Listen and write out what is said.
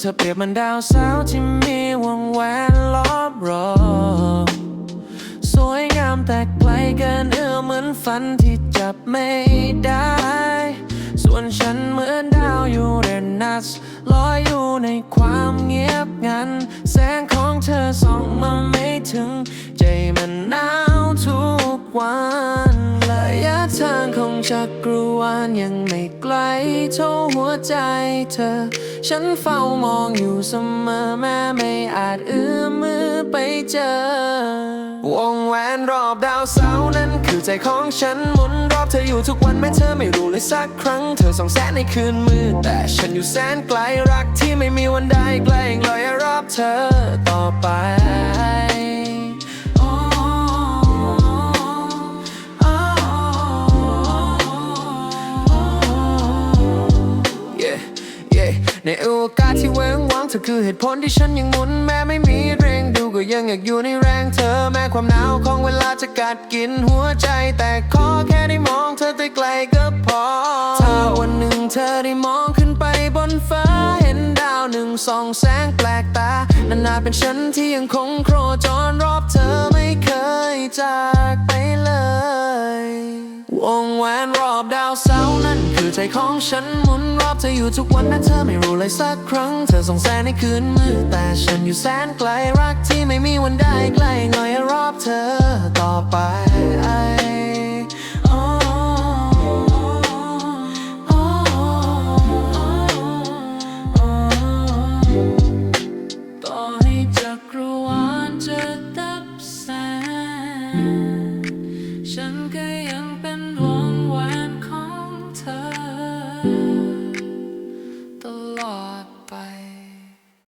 เธอเปรียบเหมันดาวเสาวที่มีวงแหวนล้อมรอบสวยงามแต่ไกลเกินเอื้อมเหมือนฝันที่จับไม่ได้ ส่วนฉันเหมือนดาวอยู่เรนนัสลอยอยู่ในความเงียบงัน แสงของเธอส่องมาไม่ถึง ใจมันหนาว จักรวาลยังไม่ไกลเท่าหัวใจเธอ ฉันเฝ้ามองอยู่เสมอแม้ไม่อาจเอื้อมมือไปเจอ วงแหวนรอบดาวเสาร์นั้นคือใจของฉันหมุนรอบเธออยู่ทุกวันแม้เธอไม่รู้เลยสักครั้ง เธอส่องแสงในคืนมืดแต่ฉันอยู่แสนไกลรักที่ไม่มีวันได้ใกล้ลอยรอบเธอต่อไป ในโอกาสที่เว้งว้างเธอคือเหตุผลที่ฉันยังหมุนแม้ไม่มีแรงดูก็ยังอยากอยู่ในแรงเธอแม้ความหนาวของเวลาจะกัดกินหัวใจ แต่ขอแค่ได้มองเธอไกลๆก็พอ ถ้าวันหนึ่งเธอได้มองขึ้นไปบนฟ้าเห็นดาวหนึ่งส่องแสงแปลกตานั่นาเป็นฉันที่ยังคงโครจรรอบเธอไม่เคยจาก รอบดาวเสาร์นั้นคือใจของฉันหมุนรอบเธออยู่ทุกวันนะเธอไม่รู้เลยสักครั้ง เธอส่องแสงในคืนมืดแต่ฉันอยู่แสนไกลรักที่ไม่มีวันได้ใกล้งอยรอบเธอต่อไปโอ้โอ้โอ้ต่อให้จักรวาลจะดับแสง